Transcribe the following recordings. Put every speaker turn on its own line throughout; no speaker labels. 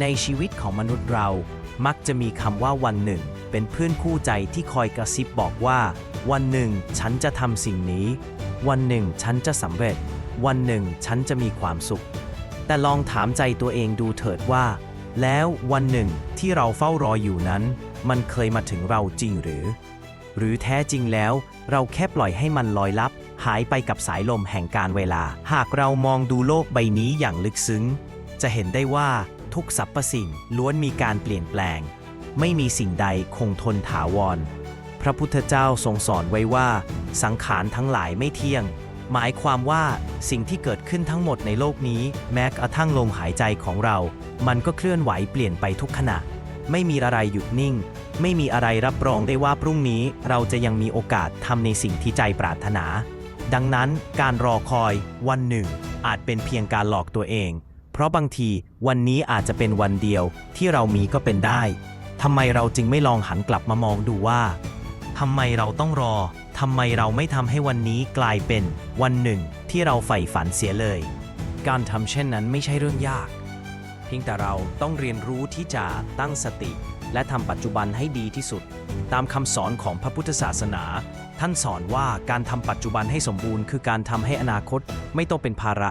ในชีวิตของมนุษย์เรา มักจะมีคำว่าวันหนึ่ง เป็นเพื่อนคู่ใจที่คอยกระซิบบอกว่า วันหนึ่ง ฉันจะทำสิ่งนี้ วันหนึ่ง ฉันจะสำเร็จ วันหนึ่ง ฉันจะมีความสุข แต่ลองถามใจตัวเองดูเถิดว่า แล้ววันหนึ่งที่เราเฝ้ารออยู่นั้น มันเคยมาถึงเราจริงหรือ หรือแท้จริงแล้วเราแค่ปล่อยให้มันลอยลับ หายไปกับสายลมแห่งการเวลา หากเรามองดูโลกใบนี้อย่างลึกซึ้ง จะเห็นได้ว่า ทุกสรรพสิ่งล้วนมีการเปลี่ยนแปลง ไม่มีสิ่งใดคงทนถาวร พระพุทธเจ้าทรงสอนไว้ว่า สังขารทั้งหลายไม่เที่ยง หมายความว่าสิ่งที่เกิดขึ้นทั้งหมดในโลกนี้ แม้กระทั่งลมหายใจของเรา มันก็เคลื่อนไหวเปลี่ยนไปทุกขณะ ไม่มีอะไรหยุดนิ่ง ไม่มีอะไรรับรองได้ว่าพรุ่งนี้เราจะยังมีโอกาสทำในสิ่งที่ใจปรารถนา ดังนั้นการรอคอยวันหนึ่ง อาจเป็นเพียงการหลอกตัวเอง เพราะบางทีวันนี้อาจจะเป็นวันเดียวที่เรามีก็เป็นได้ทำไมเราจึงไม่ลองหันกลับมามองดูว่าทำไมเราต้องรอทำไมเราไม่ทำให้วันนี้กลายเป็นวันหนึ่งที่เราใฝ่ฝันเสียเลย การทำเช่นนั้นไม่ใช่เรื่องยาก เพียงแต่เราต้องเรียนรู้ที่จะตั้งสติ และทำปัจจุบันให้ดีที่สุด ตามคำสอนของพระพุทธศาสนา ท่านสอนว่าการทำปัจจุบันให้สมบูรณ์ คือการทำให้อนาคตไม่ต้องเป็นภาระ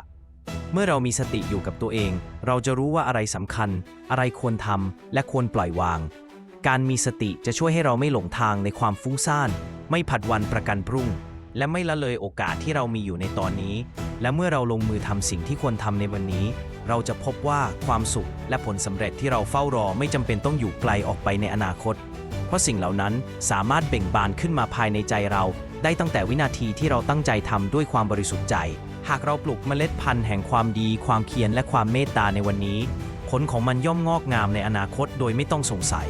เมื่อเรามีสติอยู่กับตัวเอง เราจะรู้ว่าอะไรสำคัญ อะไรควรทำและควรปล่อยวาง การมีสติจะช่วยให้เราไม่หลงทางในความฟุ้งซ่าน ไม่ผัดวันประกันพรุ่ง และไม่ละเลยโอกาสที่เรามีอยู่ในตอนนี้ และเมื่อเราลงมือทำสิ่งที่ควรทำในวันนี้ เราจะพบว่าความสุขและผลสำเร็จที่เราเฝ้ารอไม่จำเป็นต้องอยู่ไกลออกไปในอนาคต เพราะสิ่งเหล่านั้นสามารถเบ่งบานขึ้นมาภายในใจเรา ได้ตั้งแต่วินาทีที่เราตั้งใจทำด้วยความบริสุทธิ์ใจ หากเราปลูกเมล็ดพันธุ์แห่งความดี ความเพียรและความเมตตาในวันนี้ ผลของมันย่อมงอกงามในอนาคตโดยไม่ต้องสงสัย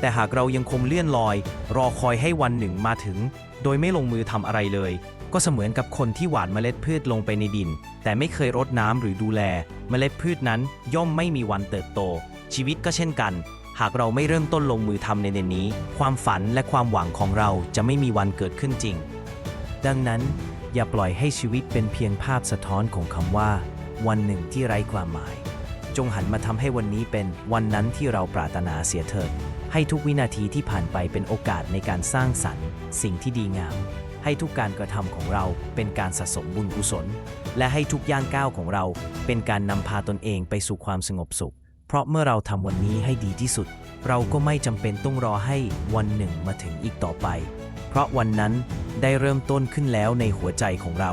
แต่หากเรายังคงเลื่อนลอย รอคอยให้วันหนึ่งมาถึง โดยไม่ลงมือทำอะไรเลย ก็เสมือนกับคนที่หว่านเมล็ดพืชลงไปในดิน แต่ไม่เคยรดน้ำหรือดูแล เมล็ดพืชนั้นย่อมไม่มีวันเติบโต ชีวิตก็เช่นกัน หากเราไม่เริ่มต้นลงมือทำในเดือนนี้ ความฝันและความหวังของเราจะไม่มีวันเกิดขึ้นจริง ดังนั้นอย่าปล่อยให้ชีวิตเป็นเพียงภาพสะท้อนของคำว่า วันหนึ่งที่ไร้ความหมาย จงหันมาทำให้วันนี้เป็นวันนั้นที่เราปรารถนาเสียเถิด ให้ทุกวินาทีที่ผ่านไปเป็นโอกาสในการสร้างสรรค์ สิ่งที่ดีงาม ให้ทุกการกระทำของเราเป็นการสะสมบุญกุศล และให้ทุกย่างก้าวของเราเป็นการนำพาตนเองไปสู่ความสงบสุข เพราะเมื่อเราทำวันนี้ให้ดีที่สุด เราก็ไม่จำเป็นต้องรอให้วันหนึ่งมาถึงอีกต่อไป เพราะวันนั้นได้เริ่มต้นขึ้นแล้วในหัวใจของเรา